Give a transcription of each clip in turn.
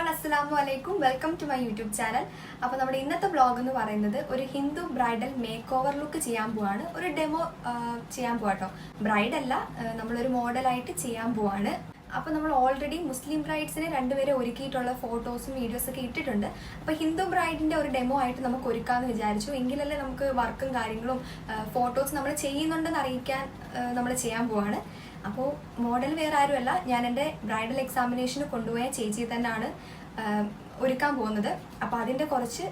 Everyone അസ്സലാമു അലൈക്കും welcome to my YouTube channel. അപ്പോൾ നമ്മുടെ ഇന്നത്തെ ബ്ലോഗ് എന്ന് പറയുന്നത് ഒരു Hindu bridal make over look ചെയ്യാൻ പോവാണ്. ഒരു ഡെമോ ചെയ്യാൻ പോവാട്ടോ. ബ്രൈഡല്ല നമ്മളൊരു മോഡലായിട്ട് ചെയ്യാൻ പോവാണ്. അപ്പോൾ നമ്മൾ ഓൾറെഡി മുസ്ലിം ബ്രൈഡ്സിനെ രണ്ടുപേരെ ഒരുക്കിയിട്ടുള്ള ഫോട്ടോസും വീഡിയോസും ഒക്കെ ഇട്ടിട്ടുണ്ട്. അപ്പോൾ ഹിന്ദു ബ്രൈഡിന്റെ ഒരു ഡെമോ ആയിട്ട് നമുക്ക് ഒരുക്കാമെന്ന് വിചാരിച്ചു. എങ്കിലല്ലേ നമുക്ക് വർക്കും കാര്യങ്ങളും ഫോട്ടോസ് നമ്മൾ ചെയ്യുന്നുണ്ടെന്ന് അറിയിക്കാൻ നമ്മൾ ചെയ്യാൻ പോവാണ്. അപ്പോൾ മോഡൽ വേറെ ആരുമല്ല. ഞാൻ എന്റെ ബ്രൈഡൽ എക്സാമിനേഷന് കൊണ്ടുപോയ ചേച്ചി തന്നെയാണ് ഒരുക്കാൻ പോകുന്നത്. അപ്പോൾ അതിന്റെ കുറച്ച്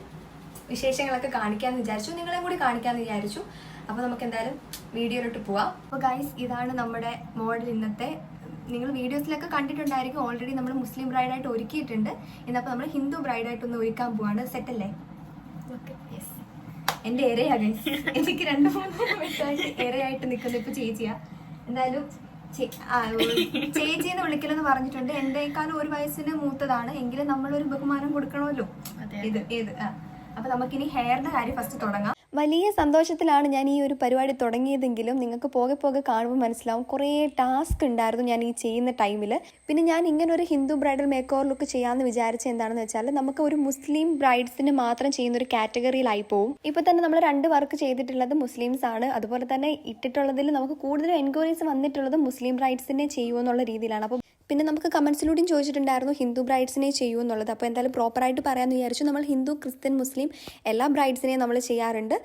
വിശേഷങ്ങളൊക്കെ കാണിക്കാമെന്ന് വിചാരിച്ചു. നിങ്ങളെയും കൂടി കാണിക്കാമെന്ന് വിചാരിച്ചു. അപ്പോൾ നമുക്ക് എന്തായാലും വീഡിയോയിലോട്ട് പോവാം. അപ്പോൾ ഗൈസ് ഇതാണ് നമ്മുടെ മോഡൽ ഇന്നത്തെ നിങ്ങൾ വീഡിയോസിലൊക്കെ കണ്ടിട്ടുണ്ടായിരിക്കും. ഓൾറെഡി നമ്മൾ മുസ്ലിം ബ്രൈഡായിട്ട് ഒരുക്കിയിട്ടുണ്ട്. ഇന്നപ്പോൾ നമ്മൾ ഹിന്ദു ബ്രൈഡായിട്ട് ഒന്ന് ഒരുക്കാൻ പോവാണ്. സെറ്റ് അല്ലേ? യെസ് എന്റെ ഇരയാ ഗൈസ് എനിക്ക് രണ്ട് മൂന്ന് മിനിറ്റായിട്ട് ഇരയായിട്ട് നിൽക്കുന്ന ഇപ്പോൾ ചേച്ചിയാ. എന്തായാലും ചേച്ചിന്ന് വിളിക്കലെന്ന് പറഞ്ഞിട്ടുണ്ട്. എന്റെക്കാളും ഒരു വയസ്സിന് മൂത്തതാണ്. എങ്കിലും നമ്മളൊരു ബഹുമാനം കൊടുക്കണമല്ലോ. ഇത് ഏത് അപ്പൊ നമുക്കിനി ഹെയറിന്റെ കാര്യം ഫസ്റ്റ് തുടങ്ങാം. വലിയ സന്തോഷത്തിലാണ് ഞാൻ ഈ ഒരു പരിപാടി തുടങ്ങിയതെങ്കിലും നിങ്ങൾക്ക് പോകെ പോകെ കാണുമ്പോൾ മനസ്സിലാവും. കുറേ ടാസ്ക് ഉണ്ടായിരുന്നു ഞാൻ ഈ ചെയ്യുന്ന ടൈമിൽ പിന്നെ ഞാൻ ഇങ്ങനെ ഒരു Hindu bridal make over look ചെയ്യാമെന്ന് വിചാരിച്ച എന്താണെന്ന് വെച്ചാൽ നമുക്ക് ഒരു മുസ്ലിം ബ്രൈഡ്സിന് മാത്രം ചെയ്യുന്ന ഒരു കാറ്റഗറിയിലായി പോവും. ഇപ്പോൾ തന്നെ നമ്മൾ രണ്ട് വർക്ക് ചെയ്തിട്ടുള്ളത് മുസ്ലിംസ് ആണ്. അതുപോലെ തന്നെ ഇട്ടിട്ടുള്ളതിൽ നമുക്ക് കൂടുതലും എൻക്വയറീസ് വന്നിട്ടുള്ളത് മുസ്ലിം ബ്രൈഡ്സിനെ ചെയ്യുമോ എന്നുള്ള രീതിയിലാണ്. അപ്പോൾ പിന്നെ നമുക്ക് കമൻസിലൂടെയും ചോദിച്ചിട്ടുണ്ടായിരുന്നു ഹിന്ദു ബ്രൈഡ്സിനെ ചെയ്യൂ എന്നുള്ളത്. അപ്പോൾ എന്തായാലും പ്രോപ്പറായിട്ട് പറയാമെന്ന് വിചാരിച്ചു. നമ്മൾ ഹിന്ദു ക്രിസ്ത്യൻ മുസ്ലിം എല്ലാ ബ്രൈഡ്സിനെയും നമ്മൾ ചെയ്യാറുണ്ട്.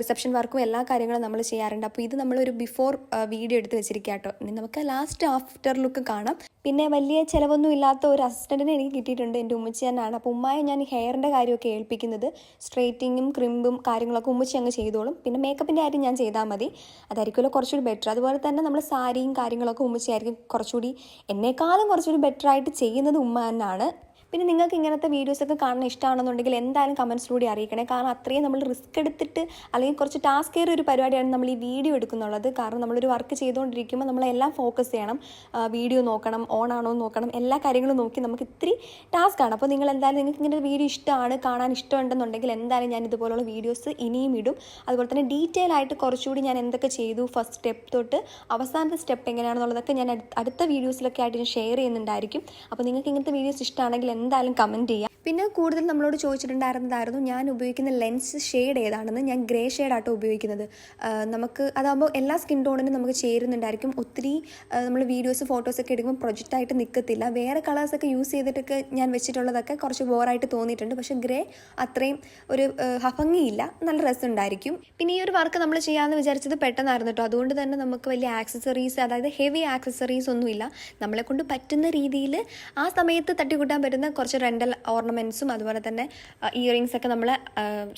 റിസപ്ഷൻ വർക്കും എല്ലാ കാര്യങ്ങളും നമ്മൾ ചെയ്യാറുണ്ട്. അപ്പോൾ ഇത് നമ്മളൊരു ബിഫോർ വീഡിയോ എടുത്ത് വെച്ചിരിക്കുക കേട്ടോ ഇനി നമുക്ക് ലാസ്റ്റ് ആഫ്റ്റർ ലുക്ക് കാണാം. പിന്നെ വലിയ ചിലവൊന്നും ഇല്ലാത്ത ഒരു അസിസ്റ്റന്റിനെ എനിക്ക് കിട്ടിയിട്ടുണ്ട് എന്റെ ഉമ്മച്ചി തന്നെയാണ്. അപ്പോൾ ഉമ്മയെ ഞാൻ ഹെയറിന്റെ കാര്യമൊക്കെ ഏൽപ്പിക്കുന്നത് സ്ട്രേറ്റിങ്ങും ക്രിമ്പും കാര്യങ്ങളൊക്കെ ഉമ്മച്ചി അങ്ങ് ചെയ്തോളും. പിന്നെ മേക്കപ്പിന്റെ കാര്യം ഞാൻ ചെയ്താൽ മതി. അതായിരിക്കുമല്ലോ കുറച്ചുകൂടി ബെറ്റർ. അതുപോലെ തന്നെ നമ്മൾ സാരിയും കാര്യങ്ങളൊക്കെ ഉമ്മച്ചി ആയിരിക്കും കുറച്ചുകൂടി എന്നെക്കാളും കുറച്ചുകൂടി ബെറ്ററായിട്ട് ചെയ്യുന്നത് ഉമ്മ തന്നെയാണ്. പിന്നെ നിങ്ങൾക്ക് ഇങ്ങനത്തെ വീഡിയോസ് ഒക്കെ കാണാൻ ഇഷ്ടമാണെന്നുണ്ടെങ്കിൽ എന്തായാലും കമൻസിലൂടെ അറിയിക്കണേ. കാരണം അത്രയും നമ്മൾ റിസ്ക് എടുത്തിട്ട് അല്ലെങ്കിൽ കുറച്ച് ടാസ്ക് കയറിയ ഒരു പരിപാടിയാണ് നമ്മൾ ഈ വീഡിയോ എടുക്കുന്നുള്ളത്. കാരണം നമ്മളൊരു വർക്ക് ചെയ്തുകൊണ്ടിരിക്കുമ്പോൾ നമ്മളെല്ലാം ഫോക്കസ് ചെയ്യണം. വീഡിയോ നോക്കണം ഓൺ ആണോ നോക്കണം. എല്ലാ കാര്യങ്ങളും നോക്കി നമുക്ക് ഇത്തിരി ടാസ്ക് ആണ്. അപ്പോൾ നിങ്ങൾ എന്തായാലും നിങ്ങൾക്ക് ഇങ്ങനെ വീഡിയോ ഇഷ്ടമാണ് കാണാൻ ഇഷ്ടമുണ്ടെന്നുണ്ടെങ്കിൽ എന്തായാലും ഞാൻ ഇതുപോലുള്ള വീഡിയോസ് ഇനിയും ഇടും. അതുപോലെ തന്നെ ഡീറ്റെയിൽ ആയിട്ട് കുറച്ചുകൂടി ഞാൻ എന്തൊക്കെ ചെയ്തു ഫസ്റ്റ് സ്റ്റെപ്പ് തൊട്ട് അവസാനത്തെ സ്റ്റെപ്പ് എങ്ങനെയാണെന്നുള്ളതൊക്കെ ഞാൻ അടുത്ത വീഡിയോസിലൊക്കെ ആയിട്ട് ഞാൻ ഷെയർ ചെയ്യുന്നുണ്ടായിരിക്കും. അപ്പോൾ നിങ്ങൾക്ക് ഇങ്ങനത്തെ വീഡിയോസ് ഇഷ്ടമാണെങ്കിൽ എന്തായാലും കമന്റ് ചെയ്യാം. പിന്നെ കൂടുതൽ നമ്മളോട് ചോദിച്ചിട്ടുണ്ടായിരുന്നതായിരുന്നു ഞാൻ ഉപയോഗിക്കുന്ന ലെൻസ് ഷെയ്ഡ് ഏതാണെന്ന്. ഞാൻ ഗ്രേ ഷെയ്ഡാട്ടോ ഉപയോഗിക്കുന്നത്. നമുക്ക് അതാകുമ്പോൾ എല്ലാ സ്കിൻ ടോണിനും നമുക്ക് ചേരുന്നുണ്ടായിരിക്കും. ഒത്തിരി നമ്മൾ വീഡിയോസ് ഫോട്ടോസ് ഒക്കെ എടുക്കുമ്പോൾ പ്രൊജക്റ്റായിട്ട് നിൽക്കത്തില്ല വേറെ കളേഴ്സൊക്കെ യൂസ് ചെയ്തിട്ടൊക്കെ ഞാൻ വെച്ചിട്ടുള്ളതൊക്കെ കുറച്ച് ബോറായിട്ട് തോന്നിയിട്ടുണ്ട്. പക്ഷേ ഗ്രേ അത്രയും ഒരു ഹഫങ്ങിയില്ല നല്ല രസമുണ്ടായിരിക്കും. പിന്നെ ഈ ഒരു വർക്ക് നമ്മൾ ചെയ്യാമെന്ന് വിചാരിച്ചത് പെട്ടെന്നായിരുന്നു കേട്ടോ അതുകൊണ്ട് തന്നെ നമുക്ക് വലിയ ആക്സസറീസ് അതായത് ഹെവി ആക്സസറീസ് ഒന്നുമില്ല. നമ്മളെ കൊണ്ട് പറ്റുന്ന രീതിയിൽ ആ സമയത്ത് തട്ടിക്കൂട്ടാൻ പറ്റുന്ന കുറച്ച് റെന്റൽ ഓർണമെന്റ്സും അതുപോലെ തന്നെ ഇയറിങ്സ് ഒക്കെ നമ്മൾ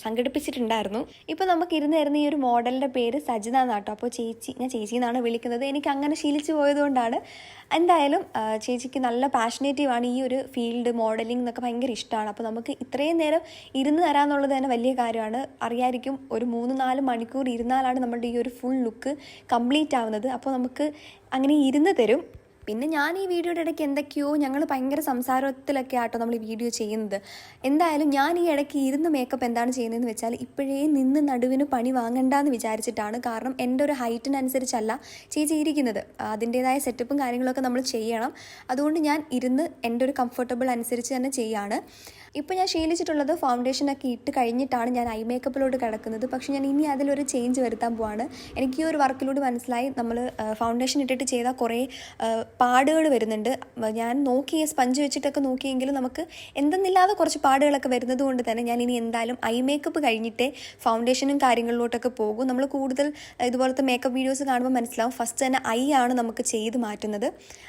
സംഘടിപ്പിച്ചിട്ടുണ്ടായിരുന്നു. ഇപ്പോൾ നമുക്ക് ഇരുന്ന് തരുന്ന ഈ ഒരു മോഡലിന്റെ പേര് സജിത എന്നാട്ടോ. അപ്പോൾ ചേച്ചി ഞാൻ ചേച്ചി എന്നാണ് വിളിക്കുന്നത്. എനിക്ക് അങ്ങനെ ശീലിച്ചു പോയതുകൊണ്ടാണ്. എന്തായാലും ചേച്ചിക്ക് നല്ല പാഷനേറ്റീവാണ് ഈ ഒരു ഫീൽഡ് മോഡലിംഗ് എന്നൊക്കെ ഭയങ്കര ഇഷ്ടമാണ് അപ്പോൾ നമുക്ക് ഇത്രയും നേരം ഇരുന്ന് തരാമെന്നുള്ളത് തന്നെ വലിയ കാര്യമാണ്. അറിയായിരിക്കും ഒരു മൂന്ന് നാല് മണിക്കൂർ ഇരുന്നാലാണ് നമ്മുടെ ഈ ഒരു ഫുൾ ലുക്ക് കംപ്ലീറ്റ് ആവുന്നത്. അപ്പോൾ നമുക്ക് അങ്ങനെ ഇരുന്ന് തരും. പിന്നെ ഞാൻ ഈ വീഡിയോയുടെ ഇടയ്ക്ക് എന്തൊക്കെയോ ഞങ്ങൾ ഭയങ്കര സംസാരത്തിലൊക്കെ ആട്ടോ നമ്മൾ ഈ വീഡിയോ ചെയ്യുന്നത്. എന്തായാലും ഞാൻ ഈ ഇടയ്ക്ക് ഇരുന്ന് മേക്കപ്പ് എന്താണ് ചെയ്യുന്നതെന്ന് വെച്ചാൽ ഇപ്പോഴേ നിന്ന് നടുവിന് പണി വാങ്ങണ്ടെന്ന് വിചാരിച്ചിട്ടാണ്. കാരണം എന്റെ ഒരു ഹൈറ്റിനനുസരിച്ചല്ല ചേച്ചി ഇരിക്കുന്നത്. അതിന്റേതായ സെറ്റപ്പും കാര്യങ്ങളൊക്കെ നമ്മൾ ചെയ്യണം. അതുകൊണ്ട് ഞാൻ ഇരുന്ന് എന്റെ ഒരു കംഫർട്ടബിൾ അനുസരിച്ച് തന്നെ ചെയ്യാണ്. ഇപ്പോൾ ഞാൻ ശീലിച്ചിട്ടുള്ളത് ഫൗണ്ടേഷനൊക്കെ ഇട്ട് കഴിഞ്ഞിട്ടാണ് ഞാൻ ഐ മേക്കപ്പിലോട്ട് കിടക്കുന്നത്. പക്ഷേ ഞാൻ ഇനി അതിലൊരു ചേഞ്ച് വരുത്താൻ പോവാണ്. എനിക്ക് ഈ ഒരു വർക്കിലൂടെ മനസ്സിലായി. നമ്മൾ ഫൗണ്ടേഷൻ ഇട്ടിട്ട് ചെയ്താൽ കുറേ പാടുകൾ വരുന്നുണ്ട്. ഞാൻ നോക്കി സ്പഞ്ച് വെച്ചിട്ടൊക്കെ നോക്കിയെങ്കിലും നമുക്ക് എന്തെന്നില്ലാതെ കുറച്ച് പാടുകളൊക്കെ വരുന്നത് കൊണ്ട് തന്നെ ഞാൻ ഇനി എന്തായാലും ഐ മേക്കപ്പ് കഴിഞ്ഞിട്ടേ ഫൗണ്ടേഷനും കാര്യങ്ങളിലോട്ടൊക്കെ പോകും. നമ്മൾ കൂടുതൽ ഇതുപോലത്തെ മേക്കപ്പ് വീഡിയോസ് കാണുമ്പോൾ മനസ്സിലാവും ഫസ്റ്റ് തന്നെ ഐ ആണ് നമുക്ക് ചെയ്ത് മാറ്റുന്നത്.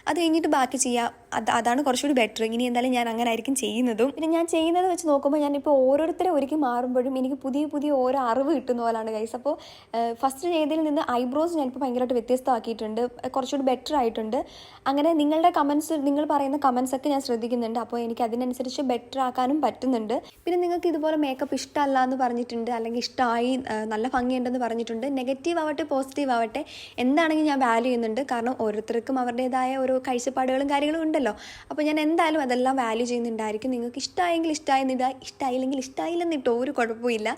അത് കഴിഞ്ഞിട്ട് ബാക്കി ചെയ്യാം. അത് അതാണ് കുറച്ചുകൂടി ബെറ്റർ ഇനി എന്തായാലും ഞാൻ അങ്ങനെ ആയിരിക്കും ചെയ്യുന്നതും. പിന്നെ ഞാൻ ചെയ്യുന്നത് വെച്ച് നോക്കുമ്പോൾ ഞാനിപ്പോൾ ഓരോരുത്തരെ ഒരുക്കി മാറുമ്പോഴും എനിക്ക് പുതിയ പുതിയ ഓരോ അറിവ് കിട്ടുന്ന പോലാണ് ഗൈസ് അപ്പോൾ ഫസ്റ്റ് ചെയ്തതിൽ നിന്ന് ഐബ്രോസ് ഞാനിപ്പോൾ ഭയങ്കരമായിട്ട് വ്യത്യസ്തമാക്കിയിട്ടുണ്ട്. കുറച്ചുകൂടി ബെറ്റർ ആയിട്ടുണ്ട്. അങ്ങനെ നിങ്ങളുടെ കമൻസ് നിങ്ങൾ പറയുന്ന കമൻസ് ഒക്കെ ഞാൻ ശ്രദ്ധിക്കുന്നുണ്ട്. അപ്പോൾ എനിക്ക് അതിനനുസരിച്ച് ബെറ്റർ ആക്കാനും പറ്റുന്നുണ്ട്. പിന്നെ നിങ്ങൾക്ക് ഇതുപോലെ മേക്കപ്പ് ഇഷ്ടമല്ല എന്ന് പറഞ്ഞിട്ടുണ്ട് അല്ലെങ്കിൽ ഇഷ്ടമായി നല്ല ഭംഗിയുണ്ടെന്ന് പറഞ്ഞിട്ടുണ്ട്. നെഗറ്റീവ് ആവട്ടെ പോസിറ്റീവ് ആവട്ടെ എന്താണെങ്കിലും ഞാൻ വാല്യൂ ചെയ്യുന്നുണ്ട്. കാരണം ഓരോരുത്തർക്കും അവരുടേതായ ഓരോ കാഴ്ചപ്പാടുകളും കാര്യങ്ങളും ഉണ്ടല്ലോ. അപ്പോൾ ഞാൻ എന്തായാലും അതെല്ലാം വാല്യൂ ചെയ്യുന്നുണ്ടായിരിക്കും. നിങ്ങൾക്ക് ഇഷ്ടമായെങ്കിൽ ഇഷ്ടമായെന്നിടുക ഇഷ്ടമായില്ലെങ്കിൽ ഇഷ്ടമായില്ലെന്നിട്ടോ ഒരു കുഴപ്പമില്ല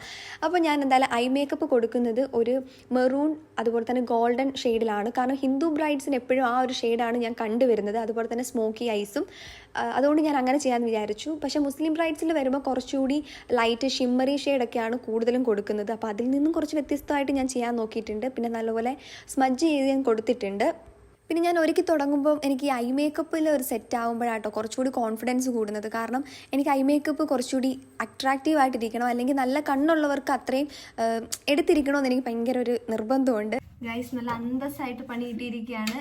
അപ്പോൾ ഞാൻ എന്തായാലും ഐ മേക്കപ്പ് കൊടുക്കുന്നത് ഒരു മെറൂൺ അതുപോലെ തന്നെ ഗോൾഡൻ ഷെയ്ഡിലാണ് കാരണം ഹിന്ദു ബ്രൈഡ്സിന് എപ്പോഴും ആ ഒരു ഷെയ്ഡാണ് ഞാൻ കണ്ടുവരുന്നത്. അതുപോലെ തന്നെ സ്മോക്കി ഐസും അതുകൊണ്ട് ഞാൻ അങ്ങനെ ചെയ്യാമെന്ന് വിചാരിച്ചു. പക്ഷേ മുസ്ലിം ബ്രൈഡ്സിൽ വരുമ്പോൾ കുറച്ചുകൂടി ലൈറ്റ് ഷിമ്മറി ഷെയ്ഡൊക്കെയാണ് കൂടുതലും കൊടുക്കുന്നത്. അപ്പോൾ അതിൽ നിന്നും കുറച്ച് വ്യത്യസ്തമായിട്ട് ഞാൻ ചെയ്യാൻ നോക്കിയിട്ടുണ്ട്. പിന്നെ നല്ലപോലെ സ്മജ് ചെയ്ത് ഞാൻ കൊടുത്തിട്ടുണ്ട്. പിന്നെ ഞാൻ ഒരുക്കി തുടങ്ങുമ്പോൾ എനിക്ക് ഐ മേക്കപ്പിൽ ഒരു സെറ്റ് ആകുമ്പോഴാട്ടോ കുറച്ചുകൂടി കോൺഫിഡൻസ് കൂടുന്നത്. കാരണം എനിക്ക് ഐ മേക്കപ്പ് കുറച്ചുകൂടി അട്രാക്റ്റീവ് ആയിട്ടിരിക്കണം. അല്ലെങ്കിൽ നല്ല കണ്ണുള്ളവർക്ക് അത്രയും എടുത്തിരിക്കണമെന്ന് എനിക്ക് ഭയങ്കര ഒരു നിർബന്ധമുണ്ട്. ഗൈസ് നല്ല അന്തസ്സായിട്ട് പണി കിട്ടിയിരിക്കുകയാണ്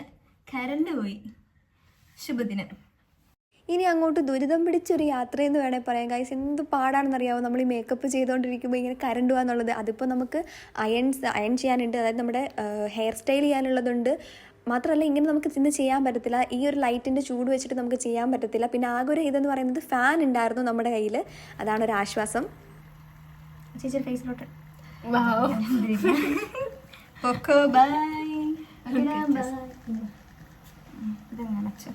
കരണ്ട് പോയി. ശുഭദിനം. ഇനി അങ്ങോട്ട് ദുരിതം പിടിച്ചൊരു യാത്രയെന്ന് വേണേൽ പറയാം. ഗൈസ് എന്ത് പാടാണെന്നറിയാമോ നമ്മൾ ഈ മേക്കപ്പ് ചെയ്തുകൊണ്ടിരിക്കുമ്പോൾ ഇങ്ങനെ കരണ്ട് പോകാന്നുള്ളത് അതിപ്പോൾ നമുക്ക് അയൺ അയൺ ചെയ്യാനുണ്ട്. അതായത് നമ്മുടെ ഹെയർ സ്റ്റൈൽ ചെയ്യാനുള്ളതുണ്ട്. മാത്രമല്ല ഇങ്ങനെ നമുക്ക് ഇന്ന് ചെയ്യാൻ പറ്റത്തില്ല. ഈ ഒരു ലൈറ്റിന്റെ ചൂട് വെച്ചിട്ട് നമുക്ക് ചെയ്യാൻ പറ്റത്തില്ല. പിന്നെ ആകെ ഒരു ഇതെന്ന് പറയുന്നത് ഫാൻ ഉണ്ടായിരുന്നു നമ്മുടെ കയ്യിൽ അതാണ് ഒരു ആശ്വാസം. ചേച്ചി ഫേസിലോട്ട് ബൈ ഇതെങ്ങനെ അച്ഛൻ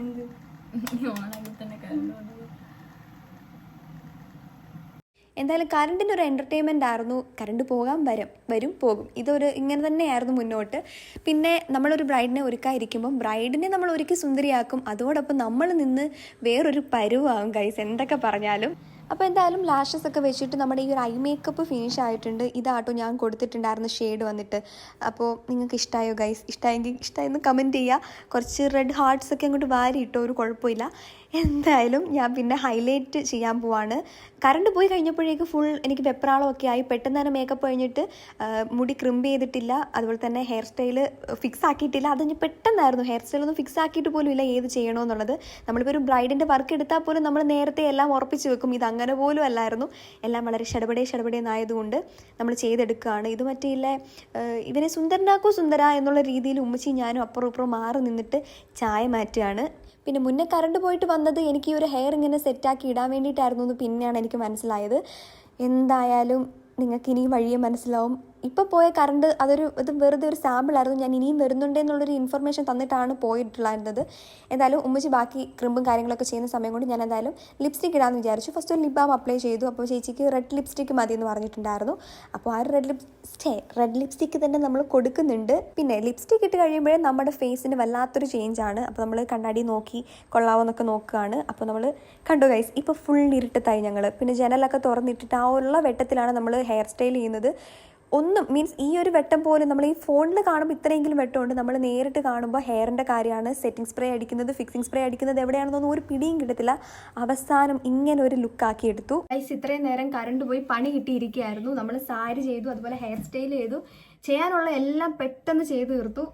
എന്ത് എന്തായാലും കറണ്ടിന്റെ ഒരു എന്റർടൈൻമെന്റ് ആയിരുന്നു. കറണ്ട് പോകാൻ വരും വരും പോകും. ഇതൊരു ഇങ്ങനെ തന്നെയായിരുന്നു മുന്നോട്ട്. പിന്നെ നമ്മളൊരു ബ്രൈഡിനെ ഒരുക്കാതിരിക്കുമ്പം ബ്രൈഡിനെ നമ്മൾ ഒരുക്കി സുന്ദരിയാക്കും. അതോടൊപ്പം നമ്മൾ നിന്ന് വേറൊരു പരുവാകും കൈസ് എന്തൊക്കെ പറഞ്ഞാലും. അപ്പോൾ എന്തായാലും ലാഷസ് ഒക്കെ വെച്ചിട്ട് നമ്മുടെ ഈ ഒരു ഐ മേക്കപ്പ് ഫിനിഷ് ആയിട്ടുണ്ട്. ഇതാട്ടോ ഞാൻ കൊടുത്തിട്ടുണ്ടായിരുന്ന ഷെയ്ഡ് വന്നിട്ട്. അപ്പോൾ നിങ്ങൾക്ക് ഇഷ്ടമായോ ഗൈസ് ഇഷ്ടമായെങ്കിൽ ഇഷ്ടമായെന്ന് കമന്റ് ചെയ്യുക കുറച്ച് റെഡ് ഹാർട്ട്സ് ഒക്കെ അങ്ങോട്ട് വാരി ഇട്ടോ ഒരു കുഴപ്പമില്ല. എന്തായാലും ഞാൻ പിന്നെ ഹൈലൈറ്റ് ചെയ്യാൻ പോവാണ്. കറണ്ട് പോയി കഴിഞ്ഞപ്പോഴേക്ക് ഫുൾ എനിക്ക് വെപ്രാളമൊക്കെ ആയി. പെട്ടെന്ന് തന്നെ മേക്കപ്പ് കഴിഞ്ഞിട്ട് മുടി ക്രിമ്പ് ചെയ്തിട്ടില്ല. അതുപോലെ തന്നെ ഹെയർ സ്റ്റൈൽ ഫിക്സ് ആക്കിയിട്ടില്ല. അത് പെട്ടെന്നായിരുന്നു. ഹെയർ സ്റ്റൈൽ ഒന്നും ഫിക്സ് ആക്കിയിട്ട് പോലും ഇല്ല ഏത് ചെയ്യണമെന്നുള്ളത് നമ്മളിപ്പോൾ ഒരു ബ്രൈഡിന്റെ വർക്ക് എടുത്താൽ പോലും നമ്മൾ നേരത്തെ എല്ലാം ഉറപ്പിച്ച് വെക്കും. ഇത് അങ്ങനെ പോലും അല്ലായിരുന്നു. എല്ലാം വളരെ ഷടപടേ ഷടപടേ എന്നായതുകൊണ്ട് നമ്മൾ ചെയ്തെടുക്കുകയാണ്. ഇത് മറ്റേ ഇവനെ സുന്ദരനാക്കോ സുന്ദര എന്നുള്ള രീതിയിൽ ഉമ്മച്ചി ഞാനും അപ്പുറം ഇപ്പുറം മാറി നിന്നിട്ട് ചായ മാറ്റുകയാണ്. പിന്നെ മുന്നേ കറണ്ട് പോയിട്ട് വന്നത് എനിക്ക് ഈ ഒരു ഹെയർ ഇങ്ങനെ സെറ്റാക്കി ഇടാൻ വേണ്ടിയിട്ടായിരുന്നു എന്ന് പിന്നെയാണ് എനിക്ക് മനസ്സിലായത്. എന്തായാലും നിങ്ങൾക്ക് ഇനി വഴിയെ മനസ്സിലാവും. ഇപ്പോൾ പോയ കറണ്ട് അതൊരു ഇത് വെറുതെ ഒരു സാമ്പിളായിരുന്നു ഞാൻ ഇനിയും വരുന്നുണ്ട് എന്നുള്ളൊരു ഇൻഫർമേഷൻ തന്നിട്ടാണ് പോയിട്ടുണ്ടായിരുന്നത് എന്തായാലും ഉമ്മച്ചി ബാക്കി ക്രിമ്പും കാര്യങ്ങളൊക്കെ ചെയ്യുന്ന സമയം കൊണ്ട് ഞാൻ എന്തായാലും ലിപ്സ്റ്റിക് ഇടാമെന്ന് വിചാരിച്ചു. ഫസ്റ്റ് ഒരു ലിപ് ബാം അപ്ലൈ ചെയ്തു. അപ്പോൾ ചേച്ചിക്ക് റെഡ് ലിപ്സ്റ്റിക് മതി എന്ന് പറഞ്ഞിട്ടുണ്ടായിരുന്നു. അപ്പോൾ ആ റെഡ് ലിപ്സ്റ്റേ റെഡ് ലിപ്സ്റ്റിക്ക് തന്നെ നമ്മൾ കൊടുക്കുന്നുണ്ട്. പിന്നെ ലിപ്സ്റ്റിക് ഇട്ട് കഴിയുമ്പോഴേ നമ്മുടെ ഫേസിന് വല്ലാത്തൊരു ചേഞ്ച് ആണ്. അപ്പോൾ നമ്മൾ കണ്ണാടി നോക്കി കൊള്ളാവോ എന്നൊക്കെ നോക്കുകയാണ് അപ്പോൾ നമ്മൾ കണ്ടു ഗൈസ് ഇപ്പോൾ ഫുൾ ഇരുട്ടത്തായി ഞങ്ങൾ പിന്നെ ജനലൊക്കെ തുറന്നിട്ടിട്ട് ആ ഉള്ള വെട്ടത്തിലാണ് നമ്മൾ ഹെയർ സ്റ്റൈൽ ചെയ്യുന്നത്. ഒന്നും മീൻസ് ഈ ഒരു വെട്ടം പോലും നമ്മൾ ഈ ഫോണിൽ കാണുമ്പോൾ ഇത്രയെങ്കിലും വെട്ടമുണ്ട്. നമ്മൾ നേരിട്ട് കാണുമ്പോൾ ഹെയറിന്റെ കാര്യമാണ് സെറ്റിംഗ് സ്പ്രേ അടിക്കുന്നത് ഫിക്സിംഗ് സ്പ്രേ അടിക്കുന്നത് എവിടെയാണെന്നൊന്നും ഒരു പിടിയും കിട്ടത്തില്ല. അവസാനം ഇങ്ങനെ ഒരു ലുക്കാക്കി എടുത്തു. ഐസ് ഇത്രയും നേരം കറണ്ട് പോയി പണി കിട്ടിയിരിക്കുകയായിരുന്നു. നമ്മൾ സാരി ചെയ്തു അതുപോലെ ഹെയർ സ്റ്റൈൽ ചെയ്തു. ചെയ്യാനുള്ള എല്ലാം പെട്ടെന്ന് ചെയ്തു തീർത്തു.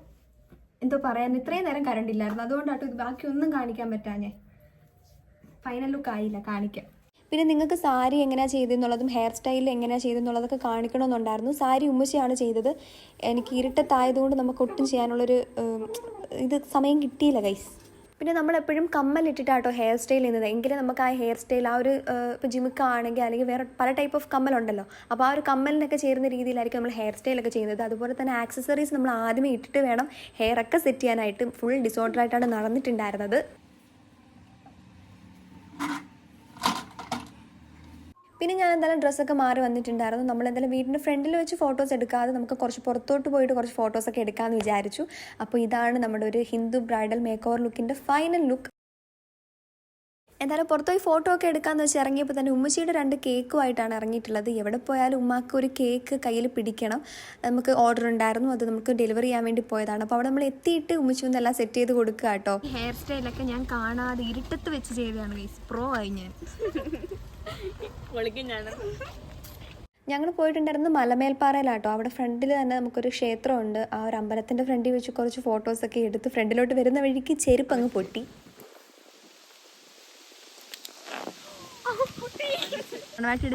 എന്തോ പറയാൻ ഇത്രയും നേരം കറണ്ട് ഇല്ലായിരുന്നു. അതുകൊണ്ടാട്ടോ ഇത് ബാക്കി ഒന്നും കാണിക്കാൻ പറ്റാഞ്ഞേ. ഫൈനൽ ലുക്ക് ആയില്ല കാണിക്കാം പിന്നെ നിങ്ങൾക്ക് സാരി എങ്ങനെയാണ് ചെയ്തെന്നുള്ളതും ഹെയർ സ്റ്റൈൽ എങ്ങനെയാണ് ചെയ്തെന്നുള്ളതൊക്കെ കാണിക്കണമെന്നുണ്ടായിരുന്നു. സാരി ഉമ്മച്ചിയാണ് ചെയ്തത്. എനിക്ക് ഇരുട്ടത്തായതുകൊണ്ട് നമുക്ക് ഒട്ടും ചെയ്യാനുള്ളൊരു ഇത് സമയം കിട്ടിയില്ല ഗൈസ് പിന്നെ നമ്മളെപ്പോഴും കമ്മലിട്ടിട്ടാട്ടോ ഹെയർ സ്റ്റൈൽ ചെയ്യുന്നത്. എങ്കിലും നമുക്ക് ആ ഹെയർ സ്റ്റൈൽ ആ ഒരു ഇപ്പോൾ ജിമിക്ക ആണെങ്കിൽ അല്ലെങ്കിൽ വേറെ പല ടൈപ്പ് ഓഫ് കമ്മലുണ്ടല്ലോ അപ്പോൾ ആ ഒരു കമ്മലിനൊക്കെ ചേരുന്ന രീതിയിലായിരിക്കും നമ്മൾ ഹെയർ സ്റ്റൈലൊക്കെ ചെയ്യുന്നത്. അതുപോലെ തന്നെ ആക്സസറീസ് നമ്മൾ ആദ്യമേ ഇട്ടിട്ട് വേണം ഹെയർ ഒക്കെ സെറ്റ് ചെയ്യാനായിട്ട്. ഫുൾ ഡിസോർഡർ ആയിട്ടാണ് നടന്നിട്ടുണ്ടായിരുന്നത്. പിന്നെ ഞാൻ എന്തായാലും ഡ്രസ്സൊക്കെ മാറി വന്നിട്ടുണ്ടായിരുന്നു. നമ്മൾ എന്തായാലും വീടിന്റെ ഫ്രണ്ടിൽ വെച്ച് ഫോട്ടോസ് എടുക്കാതെ നമുക്ക് കുറച്ച് പുറത്തോട്ട് പോയിട്ട് കുറച്ച് ഫോട്ടോസൊക്കെ എടുക്കാമെന്ന് വിചാരിച്ചു. അപ്പോൾ ഇതാണ് നമ്മുടെ ഒരു ഹിന്ദു ബ്രൈഡൽ മേക്ക് ഓവർ ലുക്കിന്റെ ഫൈനൽ ലുക്ക് എന്തായാലും പുറത്തുപോയി ഫോട്ടോ ഒക്കെ എടുക്കാമെന്ന് വെച്ച് ഇറങ്ങിയപ്പോൾ തന്നെ ഉമ്മച്ചിയുടെ രണ്ട് കേക്കുമായിട്ടാണ് ഇറങ്ങിയിട്ടുള്ളത്. എവിടെ പോയാലും ഉമ്മാക്ക് ഒരു കേക്ക് കയ്യിൽ പിടിക്കണം. നമുക്ക് ഓർഡർ ഉണ്ടായിരുന്നു. അത് നമുക്ക് ഡെലിവറി ചെയ്യാൻ വേണ്ടി പോയതാണ്. അപ്പോൾ അവിടെ നമ്മൾ എത്തിയിട്ട് ഉമ്മച്ചി ഒന്ന് എല്ലാം സെറ്റ് ചെയ്ത് കൊടുക്കുക കേട്ടോ. ഹെയർ സ്റ്റൈലൊക്കെ ഞാൻ കാണാതെ ഇരുട്ടത്ത് വെച്ച് ചെയ്തതാണ് ഗൈസ് പ്രോ ആയി ഞാൻ. ഞങ്ങൾ പോയിട്ടുണ്ടായിരുന്നു മലമേൽപ്പാറയിലാട്ടോ. അവിടെ ഫ്രണ്ടിൽ തന്നെ നമുക്കൊരു ക്ഷേത്രമുണ്ട്. ആ ഒരു അമ്പലത്തിന്റെ ഫ്രണ്ടിൽ വെച്ച് കുറച്ച് ഫോട്ടോസൊക്കെ എടുത്ത് ഫ്രണ്ടിലോട്ട് വരുന്ന വഴിക്ക് ചെരുപ്പ് അങ്ങ് പൊട്ടി.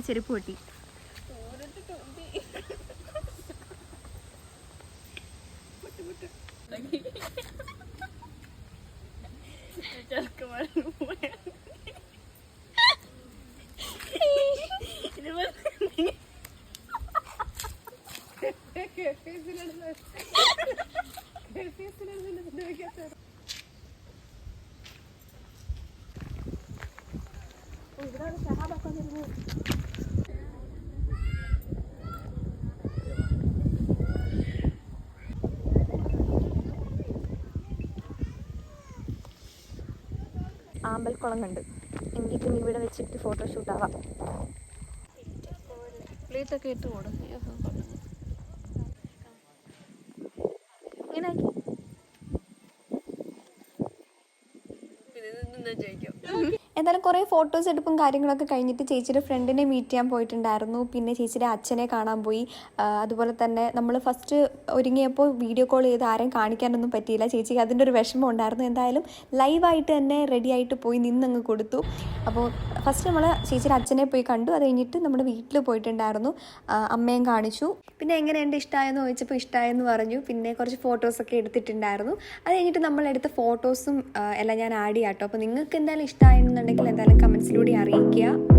ചെരുപ്പ് പൊട്ടി. ചെറുക്കുമാർ ഇവിടെയാണ് സഹാബൊക്കെ വരുന്നത് ആമ്പൽക്കുളം കണ്ട് എനിക്ക് പിന്നെ ഇവിടെ വെച്ചിട്ട് ഫോട്ടോഷൂട്ട് പ്ലേറ്റൊക്കെ ഇട്ട് കൊടുക്കും. എന്തായാലും കുറേ ഫോട്ടോസ് എടുപ്പും കാര്യങ്ങളൊക്കെ കഴിഞ്ഞിട്ട് ചേച്ചിയുടെ ഫ്രണ്ടിനെ മീറ്റ് ചെയ്യാൻ പോയിട്ടുണ്ടായിരുന്നു. പിന്നെ ചേച്ചിയുടെ അച്ഛനെ കാണാൻ പോയി. അതുപോലെ തന്നെ നമ്മൾ ഫസ്റ്റ് ഒരുങ്ങിയപ്പോൾ വീഡിയോ കോൾ ചെയ്ത് ആരെയും കാണിക്കാനൊന്നും പറ്റിയില്ല. ചേച്ചിക്ക് അതിന്റെ ഒരു വിഷമം ഉണ്ടായിരുന്നു. എന്തായാലും ലൈവായിട്ട് തന്നെ റെഡി ആയിട്ട് പോയി നിന്നങ്ങ് കൊടുത്തു. അപ്പോൾ ഫസ്റ്റ് നമ്മൾ ചേച്ചിയുടെ അച്ഛനെ പോയി കണ്ടു. അത് കഴിഞ്ഞിട്ട് നമ്മുടെ വീട്ടിൽ പോയിട്ടുണ്ടായിരുന്നു. അമ്മയും കാണിച്ചു. പിന്നെ എങ്ങനെ എങ്ങനെയുണ്ട്? ഇഷ്ടമായെന്ന് ചോദിച്ചപ്പോൾ ഇഷ്ടമായെന്ന് പറഞ്ഞു. പിന്നെ കുറച്ച് ഫോട്ടോസൊക്കെ എടുത്തിട്ടുണ്ടായിരുന്നു. അത് കഴിഞ്ഞിട്ട് നമ്മളെടുത്ത ഫോട്ടോസും എല്ലാം ഞാൻ ആഡ് ചെയ്യാം കേട്ടോ അപ്പോൾ നിങ്ങൾക്ക് എന്തായാലും ഇഷ്ടമായെന്നുണ്ടെങ്കിൽ എന്തായാലും കമൻസിലൂടെ അറിയിക്കുക.